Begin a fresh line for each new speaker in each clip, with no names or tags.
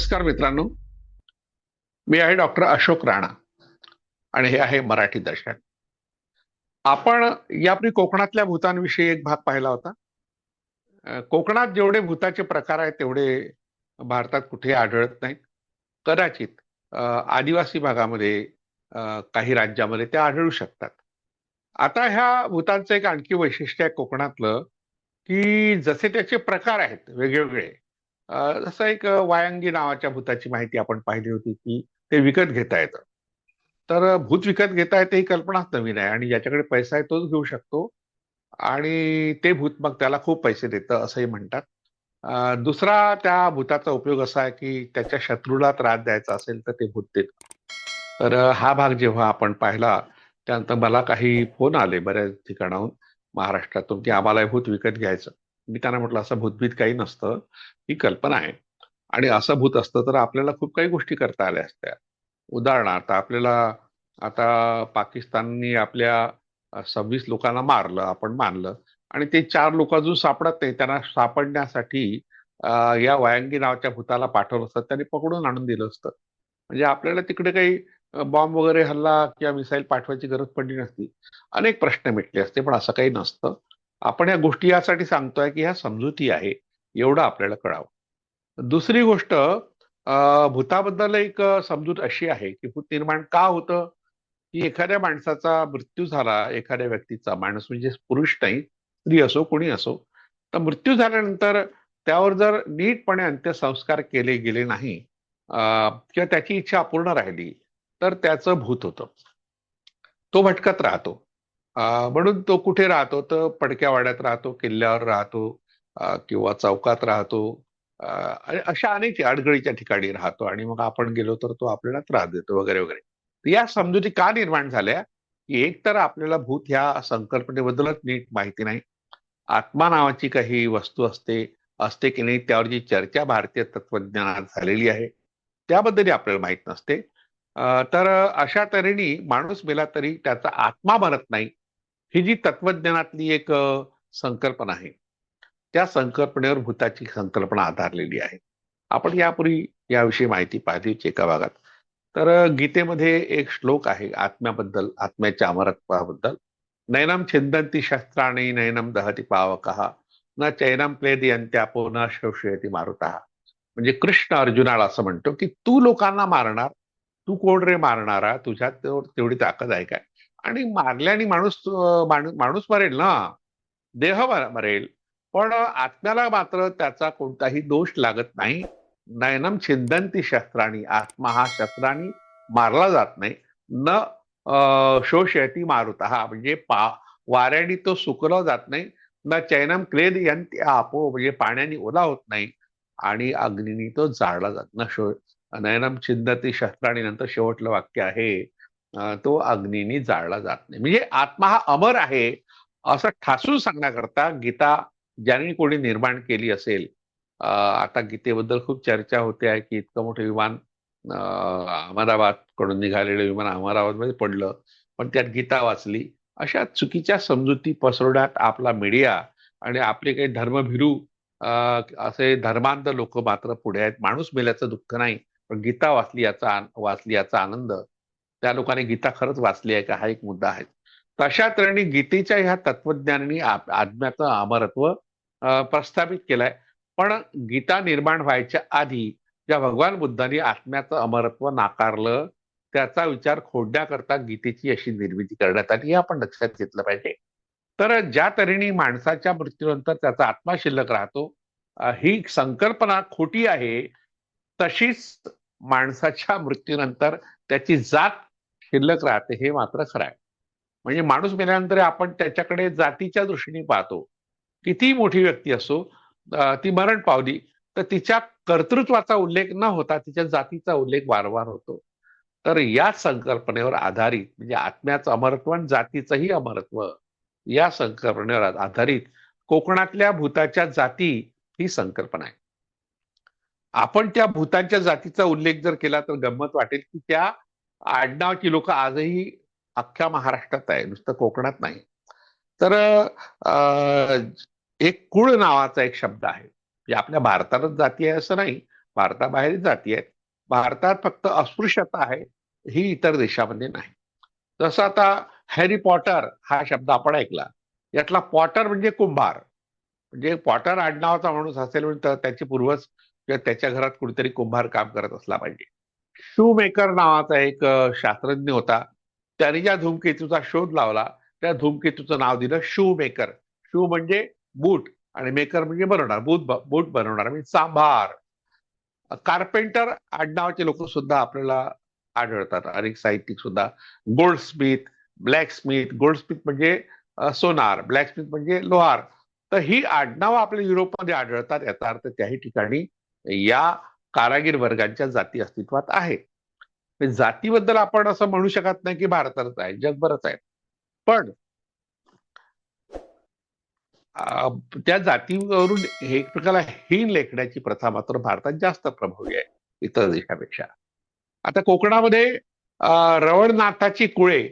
नमस्कार मित्रांनो. मी आहे डॉक्टर अशोक राणा आणि हे आहे मराठी दर्शन. आपण यापूर्वी कोकणातल्या भूतांविषयी एक भाग पाहिला होता. कोकणात जेवढे भूताचे प्रकार आहेत तेवढे भारतात कुठे आढळत नाहीत. कदाचित आदिवासी भागामध्ये काही राज्यामध्ये ते आढळू शकतात. आता ह्या भूतांचं एक आणखी वैशिष्ट्य आहे कोकणातलं की जसे त्याचे प्रकार आहेत वेगवेगळे जसं एक वायंगी वायांगी नावाच्या भूताची माहिती आपण पाहिली होती की ते विकत घेता येतं. तर भूत विकत घेता येते ही कल्पनाच नवीन आहे आणि ज्याच्याकडे पैसा आहे तोच घेऊ शकतो आणि ते भूत मग त्याला खूप पैसे देतं असंही म्हणतात. दुसरा त्या भूताचा उपयोग असा आहे की त्याच्या शत्रूला त्रास द्यायचा असेल तर ते भूत देत. तर हा भाग जेव्हा आपण पाहिला त्यानंतर मला काही फोन आले बऱ्याच ठिकाणाहून महाराष्ट्रातून की आम्हाला भूत विकत घ्यायचं. मी त्यांना म्हटलं असं भूतभीत काही नसतं ही कल्पना आहे. आणि असं भूत असतं तर आपल्याला खूप काही गोष्टी करता आल्या असत्या. उदाहरणार्थ आपल्याला आता पाकिस्ताननी आपल्या सव्वीस लोकांना मारलं आपण मानलं. आणि ते चार लोक अजून सापडत नाही. त्यांना सापडण्यासाठी या वायांगी नावाच्या भूताला पाठवलं असतं. त्यांनी पकडून आणून दिलं असतं. म्हणजे आपल्याला तिकडे काही बॉम्ब वगैरे हल्ला किंवा मिसाईल पाठवायची गरज पडली नसती. अनेक प्रश्न मिटले असते पण असं काही नसतं. आपण या गोष्टी यासाठी सांगतोय की ह्या समजुती आहे एवढं आपल्याला कळावं. दुसरी गोष्ट भूताबद्दल एक समजूत अशी आहे की भूत निर्माण का होतं? की एखाद्या माणसाचा मृत्यू झाला एखाद्या व्यक्तीचा माणूस म्हणजे पुरुष नाही स्त्री असो कोणी असो तर मृत्यू झाल्यानंतर त्यावर जर नीटपणे अंत्यसंस्कार केले गेले नाही किंवा त्याची इच्छा अपूर्ण राहिली तर त्याचं भूत होतं. तो भटकत राहतो. म्हणून तो कुठे राहतो? तर पडक्या वाड्यात राहतो किल्ल्यावर राहतो किंवा चौकात राहतो. अशा अनेक अडगळीच्या ठिकाणी राहतो आणि मग आपण गेलो तर तो आपल्याला त्रास देतो वगैरे वगैरे. या समजुती का निर्माण झाल्या? की एक तर आपल्याला भूत ह्या संकल्पनेबद्दलच नीट माहिती नाही. आत्मा नावाची काही वस्तू असते असते की नाही त्यावर जी चर्चा भारतीय तत्वज्ञानात झालेली आहे त्याबद्दलही आपल्याला माहीत नसते. तर अशा तऱ्हेने माणूस मेला तरी त्याचा आत्मा मरत नाही. ही जी तत्वज्ञानातली एक संकल्पना आहे त्या संकल्पनेवर भूताची संकल्पना आधारलेली आहे. आपण यापूर्वी याविषयी माहिती पाहिली होती एका भागात. तर गीतेमध्ये एक श्लोक आहे आत्म्याबद्दल आत्म्याच्या अमरत्वाबद्दल. नैनम छिंदंती शस्त्राने नैनम दहती पावकः न चैनम क्लेदयंत्यापो न शोषयती मारुता. म्हणजे कृष्ण अर्जुनाला असं म्हणतो की तू लोकांना मारणार तू कोण रे मारणारा तुझ्यात तेवढी ताकद आहे काय? आणि मारल्याने माणूस माणूस मरेल ना. देह मरेल. पण आत्म्याला मात्र त्याचा कोणताही दोष लागत नाही. नयनम छिंदंती शस्त्राणी. आत्मा हा शस्त्राणी मारला जात नाही. न शोषयती मारुत. हा म्हणजे पा वाऱ्याने तो सुकला जात नाही. न चैनम क्लेद यंती आपो. म्हणजे पाण्याने ओला होत नाही. आणि अग्निनी तो जाळला जात. न शो नयनम छिंदती शस्त्राणी. नंतर शेवटलं वाक्य आहे. तो अग्नीने जाळला जात नाही. म्हणजे आत्मा हा अमर आहे असं ठासून सांगण्याकरता गीता ज्याने कोणी निर्माण केली असेल आता गीतेबद्दल खूप चर्चा होते आहे की इतकं मोठं विमान अं, अहमदाबादकडून निघालेलं विमान अहमदाबादमध्ये पडलं पण त्यात गीता वाचली. अशा चुकीच्या समजुती पसरवण्यात आपला मीडिया आणि आपले काही धर्मभिरू असे धर्मांध लोक मात्र पुढे आहेत. माणूस मेल्याचं दुःख नाही पण गीता वाचली याचा वाचली याचा आनंद त्या लोकांनी गीता खरंच वाचली आहे का? हा एक मुद्दा आहे. तशा तऱ्हेने गीतेच्या ह्या तत्वज्ञानाने आत्म्याचं अमरत्व प्रस्थापित केलंय. पण गीता निर्माण व्हायच्या आधी ज्या भगवान बुद्धांनी आत्म्याचं अमरत्व नाकारलं त्याचा विचार खोडण्याकरता गीतेची अशी निर्मिती करण्यात आली हे आपण लक्षात घेतलं पाहिजे. तर ज्या तऱ्हेने माणसाच्या मृत्यूनंतर त्याचा आत्मा शिल्लक राहतो ही संकल्पना खोटी आहे तशीच माणसाच्या मृत्यूनंतर त्याची जात शिल्लक राहते हे मात्र खरं आहे. म्हणजे माणूस मेल्यानंतर आपण त्याच्याकडे जातीच्या दृष्टीने पाहतो. किती मोठी व्यक्ती असो ती मरण पावली तर तिच्या कर्तृत्वाचा उल्लेख न होता तिच्या जातीचा उल्लेख वारंवार होतो. तर या संकल्पनेवर आधारित म्हणजे आत्म्याचं अमरत्व आणि जातीचंही अमरत्व या संकल्पनेवर आधारित कोकणातल्या भूताच्या जाती ही संकल्पना आहे. आपण त्या भूतांच्या जातीचा उल्लेख जर केला तर गंमत वाटेल की त्या आडनावाची लोक आजही अख्ख्या महाराष्ट्रात आहे नुसतं कोकणात नाही. तर एक कुळ नावाचा एक शब्द आहे जे आपल्या भारतातच जाती आहे असं नाही भारताबाहेर जाती आहेत. भारतात फक्त अस्पृश्यता आहे ही इतर देशामध्ये नाही. जसं आता हॅरी पॉटर हा शब्द आपण ऐकला यातला पॉटर म्हणजे कुंभार. म्हणजे पॉटर आडनावाचा माणूस असेल तर त्याचे पूर्वज किंवा त्याच्या घरात कुणीतरी कुंभार काम करत असला पाहिजे. शूमेकर नावाचा एक शास्त्रज्ञ होता. त्याने ज्या धूमकेतूचा शोध लावला त्या धूमकेतूचं नाव दिलं शू मेकर शू म्हणजे बूट आणि मेकर म्हणजे बनवणार बूट बूट बनवणार म्हणजे सांभार. कार्पेंटर आडनावाचे लोक सुद्धा आपल्याला आढळतात. अनेक साहित्यिक सुद्धा. गोल्डस्मिथ ब्लॅकस्मिथ गोल्डस्मिथ म्हणजे सोनार ब्लॅकस्मिथ म्हणजे लोहार. तर ही आडनावं आपल्या युरोपमध्ये आढळतात याचा अर्थ त्याही ठिकाणी या कारागीर वर्गांच्या जाती अस्तित्वात आहे. म्हणजे जातीबद्दल आपण असं म्हणू शकत नाही की भारतातच आहे जगभरच आहे. पण त्या जातीवरून एक प्रकारला हीन लेखण्याची प्रथा मात्र भारतात जास्त प्रभावी आहे इतर देशापेक्षा. आता कोकणामध्ये रवळनाथाची कुळे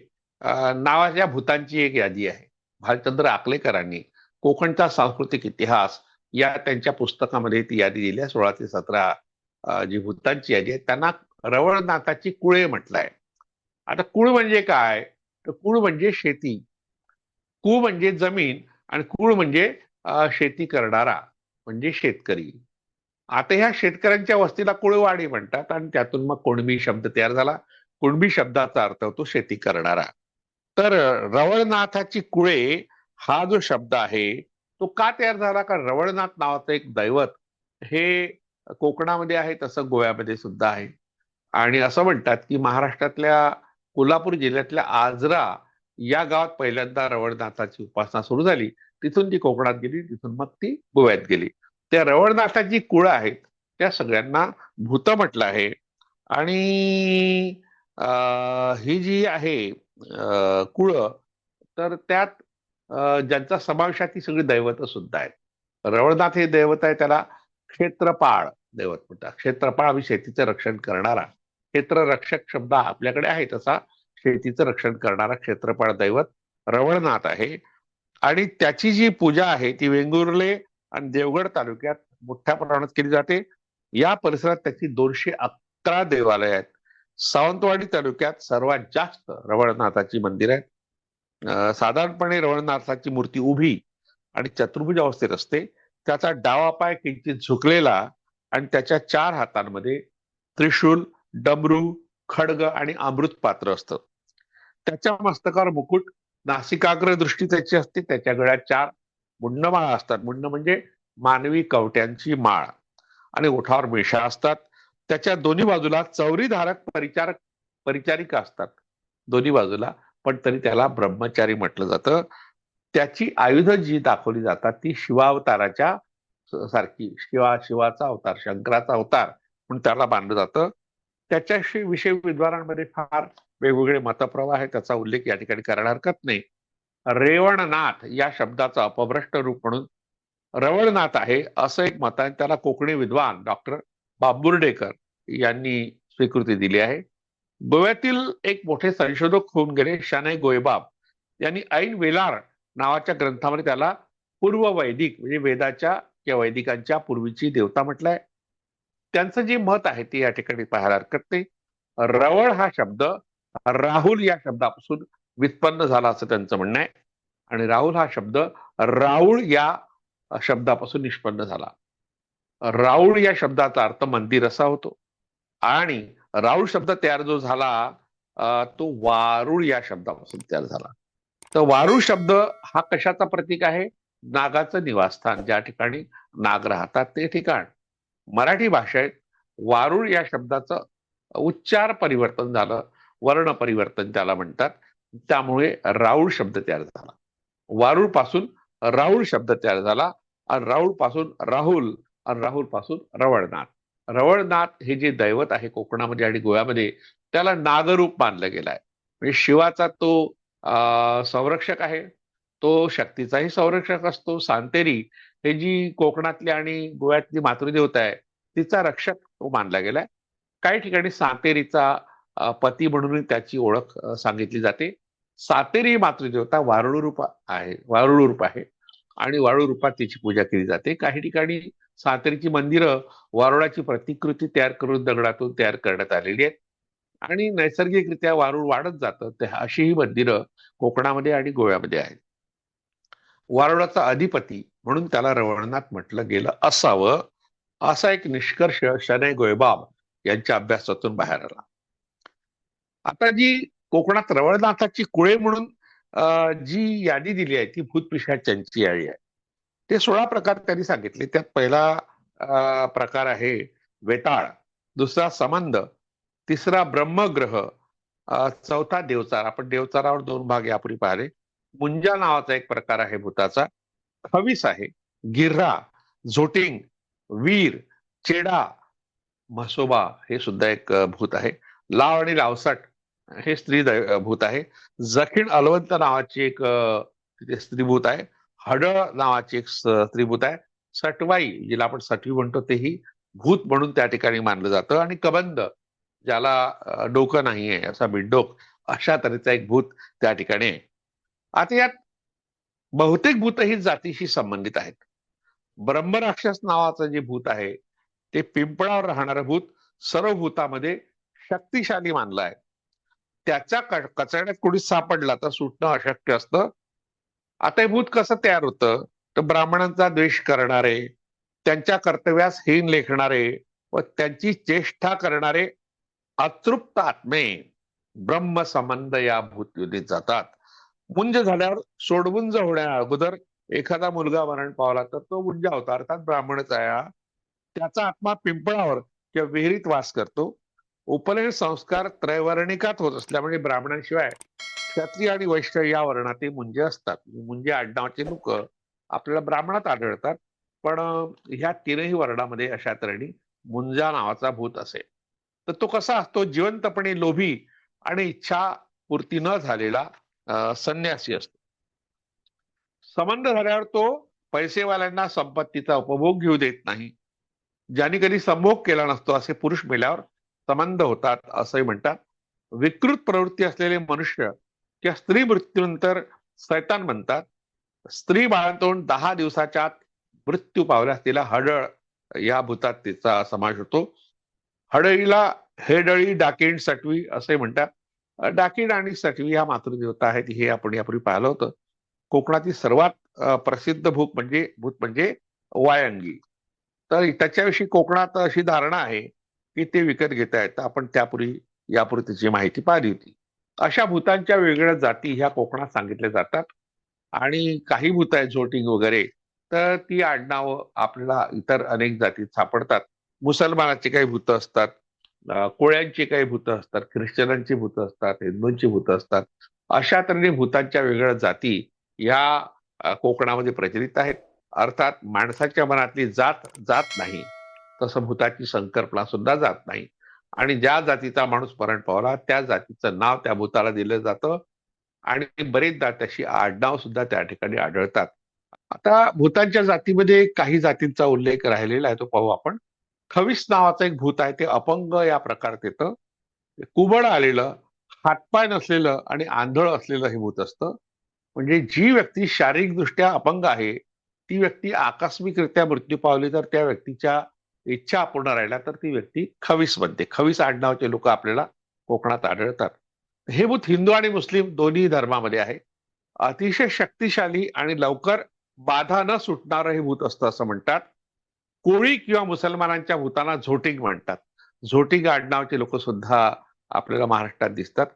नावाच्या भूतांची एक यादी आहे. भालचंद्र आकलेकरांनी कोकणचा सांस्कृतिक इतिहास या त्यांच्या पुस्तकामध्ये ती यादी दिली आहे सोळा ते सतरा जी भूतांची यादी आहे त्यांना रवळनाथाची कुळे म्हटलंय. आता कुळ म्हणजे काय? तर कुळ म्हणजे शेती. कु म्हणजे जमीन आणि कुळ म्हणजे शेती करणारा म्हणजे शेतकरी. आता ह्या शेतकऱ्यांच्या वस्तीला कुळवाडी म्हणतात आणि त्यातून मग कुणबी शब्द तयार झाला. कुणबी शब्दाचा अर्थ होतो शेती करणारा. तर रवळनाथाची कुळे हा जो शब्द आहे तो का तयार झाला? का रवळनाथ नावाचं एक दैवत हे कोकणामध्ये आहे तसं गोव्यामध्ये सुद्धा आहे. आणि असं म्हणतात की महाराष्ट्रातल्या कोल्हापूर जिल्ह्यातल्या आजरा या गावात पहिल्यांदा रवळनाथाची उपासना सुरू झाली. तिथून ती कोकणात गेली तिथून मग ती गोव्यात गेली. त्या रवळनाथाची कुळं आहेत त्या सगळ्यांना भूत म्हटलं आहे. आणि ही जी आहे कुळं तर त्यात ज्यांचा समावेश आहे ती सगळी दैवत सुद्धा आहेत. रवळनाथ हे दैवत आहे त्याला क्षेत्रपाळ. दैवत म्हणतात क्षेत्रफळ आम्ही शेतीचं रक्षण करणारा. क्षेत्ररक्षक शब्द आपल्याकडे आहे तसा शेतीचं रक्षण करणारा क्षेत्रफळ दैवत रवळनाथ आहे. आणि त्याची जी पूजा आहे ती वेंगुर्ले आणि देवगड तालुक्यात मोठ्या प्रमाणात केली जाते. या परिसरात त्याची दोनशे अकरा देवालय आहेत. सावंतवाडी तालुक्यात सर्वात जास्त रवळनाथाची मंदिर आहेत. साधारणपणे रवळनाथाची मूर्ती उभी आणि चतुर्भुज अवस्थेत असते. त्याचा डावा पाय किंचित झुकलेला आणि त्याच्या चार हातांमध्ये त्रिशूल डमरू खडग आणि अमृत पात्र असतं. त्याच्या मस्तकावर मुकुट नासिकाग्र दृष्टी त्याची असते त्याच्या गळ्यात चार मुंडमाळा असतात. मुंड म्हणजे मानवी कवट्यांची माळ. आणि ओठावर मिशा असतात. त्याच्या दोन्ही बाजूला चौरीधारक परिचारक परिचारिका असतात. दोन्ही बाजूला पण तरी त्याला ब्रह्मचारी म्हटलं जातं. त्याची आयुध जी दाखवली जातात ती शिवावताराच्या सारखी शिवा शिवाचा अवतार शंकराचा अवतार म्हणून त्याला बांधलं जातं. त्याच्याशी विषय विद्वानांमध्ये फार वेगवेगळे मतप्रवाह आहे त्याचा उल्लेख या ठिकाणी करायला हरकत नाही. रेवणनाथ या शब्दाचा अपभ्रष्ट रूप म्हणून रवळनाथ आहे असं एक मत आहे. त्याला कोकणी विद्वान डॉक्टर बाबुर्डेकर यांनी स्वीकृती दिली आहे. गोव्यातील एक मोठे संशोधक होऊन गेले शाने गोयबाब यांनी ऐन वेलार नावाच्या ग्रंथामध्ये त्याला पूर्व वैदिक म्हणजे वेदाच्या किंवा वैदिकांच्या पूर्वीची देवता म्हटलंय. त्यांचं जे मत आहे ते या ठिकाणी पाहायला हरकत नाही. रवळ हा शब्द राहुल या शब्दापासून व्युत्पन्न झाला असं त्यांचं म्हणणं आहे. आणि राहुल हा शब्द राऊळ या शब्दापासून निष्पन्न झाला. राऊळ या शब्दाचा अर्थ मंदिर असा होतो. आणि राऊळ शब्द तयार जो झाला तो वारुळ या शब्दापासून तयार झाला. तर वारुळ शब्द हा कशाचा प्रतीक आहे? नागाचं निवासस्थान ज्या ठिकाणी नाग राहतात ते ठिकाण. मराठी भाषेत वारुळ या शब्दाचं उच्चार परिवर्तन झालं वर्ण परिवर्तन त्याला म्हणतात. त्यामुळे राऊळ शब्द तयार झाला. वारुळपासून राहुल शब्द तयार झाला आणि राहुलपासून राहुल आणि राहुलपासून रवळनाथ. रवळनाथ हे जे दैवत आहे कोकणामध्ये आणि गोव्यामध्ये त्याला नागरूप मानलं गेलं आहे. म्हणजे शिवाचा तो संरक्षक आहे. तो शक्तीचाही संरक्षक असतो. सांतेरी हे जी कोकणातली आणि गोव्यातली मातृदेवता आहे तिचा रक्षक तो मानला गेलाय. काही ठिकाणी सातेरीचा पती म्हणून त्याची ओळख सांगितली जाते. सातेरी मातृदेवता वारुळ रूप आहे वारुळ रूप आहे आणि वारुळ रूपात तिची पूजा केली जाते. काही ठिकाणी सातेरीची मंदिरं वारुळाची प्रतिकृती तयार करून दगडातून तयार करण्यात आलेली आहेत. आणि नैसर्गिकरित्या वारुळ वाढत जातं ते अशी ही मंदिरं कोकणामध्ये आणि गोव्यामध्ये आहेत. वारुळाचा अधिपती म्हणून त्याला रवळनाथ म्हटलं गेलं असावं असा एक निष्कर्ष शनय गोयबाब यांच्या अभ्यासातून बाहेर आला. आता जी कोकणात रवळनाथाची कुळे म्हणून जी यादी दिली आहे ती भूतपिशाच्यांची यादी आहे. ते सोळा प्रकार त्यांनी सांगितले. त्यात पहिला प्रकार आहे वेताळ दुसरा समंद तिसरा ब्रह्मग्रह चौथा देवचार आपण देवचारावर दोन भाग यापूर्वी पाहिले. मुंजा नावाचा एक प्रकार आहे भूताचा. खवीस आहे गिर्रा झोटिंग वीर चेडा म्हसोबा हे सुद्धा एक भूत आहे. लाव आणि लावसाट हे स्त्री भूत आहे. जखीण अलवंत नावाची एक तिथे स्त्रीभूत आहे. हडळ नावाची एक स्त्रीभूत आहे. सटवाई जिला आपण सटवी म्हणतो तेही भूत म्हणून त्या ठिकाणी मानलं जातं. आणि कबंद ज्याला डोकं डोकं नाहीये असा बिड्डोक अशा तऱ्हेचा एक भूत त्या ठिकाणी आहे. आता यात बहुतेक भूत ही जातीशी संबंधित आहेत. ब्रह्मराक्षस नावाचं जे भूत आहे ते पिंपळावर राहणारं भूत सर्व भूतामध्ये शक्तिशाली मानलं आहे. त्याच्या कचऱ्यात कुणी सापडला तर सुटणं अशक्य असतं. आता हे भूत कसं तयार होतं? तर ब्राह्मणांचा द्वेष करणारे त्यांच्या कर्तव्यास हीन लेखणारे व त्यांची चेष्टा करणारे अतृप्त आत्मे ब्रह्म संबंध या भूतयुधीत जातात. मुंज झाल्यावर सोडमुंज होण्या अगोदर एखादा मुलगा मरण पावला तर तो मुंजा होता. अर्थात ब्राह्मणच आहे त्याचा आत्मा पिंपळावर किंवा विहिरीत वास करतो. उपनयन संस्कार त्रैवर्णिकात होत असल्यामुळे ब्राह्मणांशिवाय क्षत्रिय आणि वैश्य या वर्णातील मुंजे असतात. मुंजे आडनावाचे लोक आपल्याला ब्राह्मणात आढळतात. पण ह्या तीनही वर्णामध्ये अशा तऱ्हेने मुंजा नावाचा भूत असेल. तर तो कसा असतो? जिवंतपणे लोभी आणि इच्छा पूर्ती न झालेला संन्यासी असतो. संबंध झाल्यावर तो पैसेवाल्यांना संपत्तीचा उपभोग घेऊ देत नाही. ज्यांनी कधी संभोग केला नसतो असे पुरुष मेल्यावर संबंध होतात असंही म्हणतात. विकृत प्रवृत्ती असलेले मनुष्य किंवा स्त्री मृत्यूनंतर सैतान म्हणतात. स्त्री बाळंतवून दहा दिवसाच्या आत मृत्यू पावल्यास तिला हडळ या भूतात तिचा समावेश होतो. हडळीला हेडळी डाकिण सटवी असे म्हणतात. अ, आणि सटवी ह्या मातृदेवता आहेत हे आपण यापूर्वी पाहिलं होतं. कोकणातील सर्वात प्रसिद्ध भूत म्हणजे भूत म्हणजे वायंगी. तर त्याच्याविषयी कोकणात अशी धारणा आहे की ते विकत घेता येतं आपण त्यापूर्वी यापूर्वी त्याची माहिती पाहिली होती. अशा भूतांच्या वेगवेगळ्या जाती ह्या कोकणात सांगितल्या जातात. आणि काही भूत आहेत झोटिंग वगैरे तर ती आडनावं आपल्याला इतर अनेक जातीत सापडतात. मुसलमानाची काही भूतं असतात. कोळ्यांची काही भूतं असतात ख्रिश्चनांची भूतं असतात हिंदूंची भूतं असतात अशा तऱ्हेने भूतांच्या वेगवेगळ्या जाती या कोकणामध्ये प्रचलित आहेत. अर्थात माणसाच्या मनातली जात जात नाही तसं भूताची संकल्पना सुद्धा जात नाही. आणि ज्या जातीचा माणूस मरण पावला त्या जातीचं नाव त्या भूताला दिलं जातं. आणि बरेचदा त्याशी आडनाव सुद्धा त्या ठिकाणी आढळतात. आता भूतांच्या जातीमध्ये काही जातींचा उल्लेख राहिलेला आहे तो पाहू आपण. खवीस नावाचं एक भूत आहे ते अपंग या प्रकारात येतं. कुबड आलेलं हातपाय नसलेलं आणि आंधळ असलेलं हे भूत असतं. म्हणजे जी व्यक्ती शारीरिकदृष्ट्या अपंग आहे ती व्यक्ती आकस्मिकरित्या मृत्यू पावली तर त्या व्यक्तीच्या इच्छा अपूर्ण राहिल्या तर ती व्यक्ती खवीस बनते. खवीस आडनावाचे लोक आपल्याला कोकणात आढळतात. हे भूत हिंदू आणि मुस्लिम दोन्ही धर्मामध्ये आहे. अतिशय शक्तिशाली आणि लवकर बाधा न सुटणारं हे भूत असतं असं म्हणतात. कोळी किंवा मुसलमानांच्या भूतांना झोटिंग म्हणतात. झोटिंग आडनावाचे लोक सुद्धा आपल्याला महाराष्ट्रात दिसतात.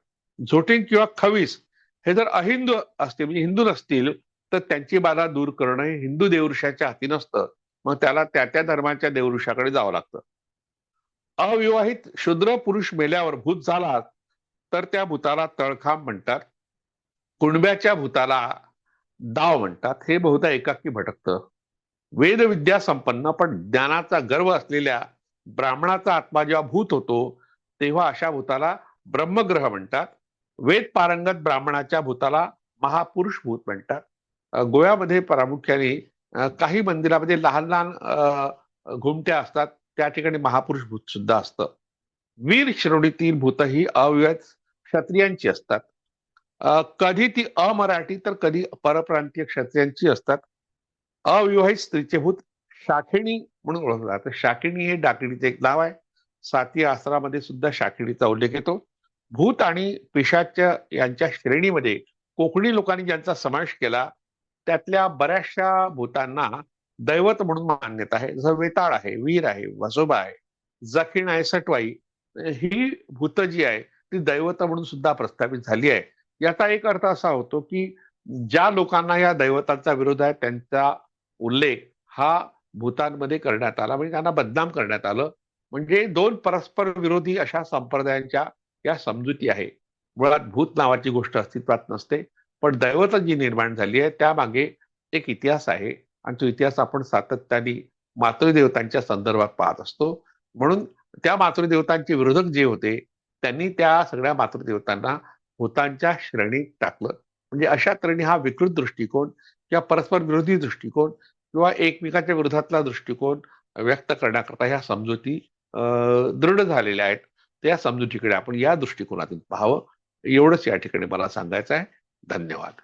झोटिंग किंवा खवीस हे जर अहिंदू असतील म्हणजे हिंदू नसतील तर त्यांची बाधा दूर करणं हे हिंदू देवऋषाच्या हाती नसतं. मग त्याला त्या त्या धर्माच्या देवऋषाकडे जावं लागतं. अविवाहित शूद्र पुरुष मेल्यावर भूत झाला तर त्या भूताला तळखांब म्हणतात. कुणब्याच्या भूताला दाव म्हणतात. हे बहुधा एकाकी भटकतं. वेदविद्या संपन्न पण ज्ञानाचा गर्व असलेल्या ब्राह्मणाचा आत्मा जेव्हा भूत होतो तेव्हा अशा भूताला ब्रह्मग्रह म्हणतात. वेद पारंगत ब्राह्मणाच्या भूताला महापुरुष भूत म्हणतात. गोव्यामध्ये प्रामुख्याने काही मंदिरामध्ये लहान लहान घुमट्या असतात. त्या ठिकाणी महापुरुष भूत सुद्धा असतं. वीर श्रेणीतील भूत ही अव्यत क्षत्रियांची असतात. कधी ती अमराठी तर कधी परप्रांतीय क्षत्रियांची असतात. अविवाहित स्त्रीचे भूत शाखिणी म्हणून ओळखलं जातं. शाखिणी हे डाकिणीचं एक नाव आहे. साती आसरामध्ये सुद्धा शाखिणीचा उल्लेख येतो. भूत आणि पिशाच्या यांच्या श्रेणीमध्ये कोकणी लोकांनी ज्यांचा समावेश केला त्यातल्या बऱ्याचशा भूतांना दैवत म्हणून मान्यता आहे. जसं वेताळ आहे वीर आहे वसोबा आहे जखीण आहे सटवाई. ही भूत जी आहे ती दैवत म्हणून सुद्धा प्रस्थापित झाली आहे. याचा एक अर्थ असा होतो की ज्या लोकांना या दैवतांचा विरोध आहे त्यांचा उल्लेख हा भूतांमध्ये करण्यात आला म्हणजे त्यांना बदनाम करण्यात आलं. म्हणजे दोन परस्पर विरोधी अशा संप्रदायांच्या या समजुती आहे. मुळात भूत नावाची गोष्ट अस्तित्वात नसते पण दैवत जी निर्माण झाली आहे त्यामागे एक इतिहास आहे. आणि तो इतिहास आपण सातत्याने मातृदेवतांच्या संदर्भात पाहत असतो. म्हणून त्या मातृदेवतांचे विरोधक जे होते त्यांनी त्या सगळ्या मातृदेवतांना भूतांच्या श्रेणीत टाकलं. म्हणजे अशा तऱ्हेने हा विकृत दृष्टिकोन किंवा परस्पर विरोधी दृष्टिकोन किंवा एकमेकाच्या विरोधातला दृष्टिकोन व्यक्त करण्याकरता ह्या समजुती दृढ झालेल्या आहेत. त्या समजुतीकडे आपण या दृष्टिकोनातून पाहावं. एवढंच या ठिकाणी मला सांगायचं आहे. धन्यवाद.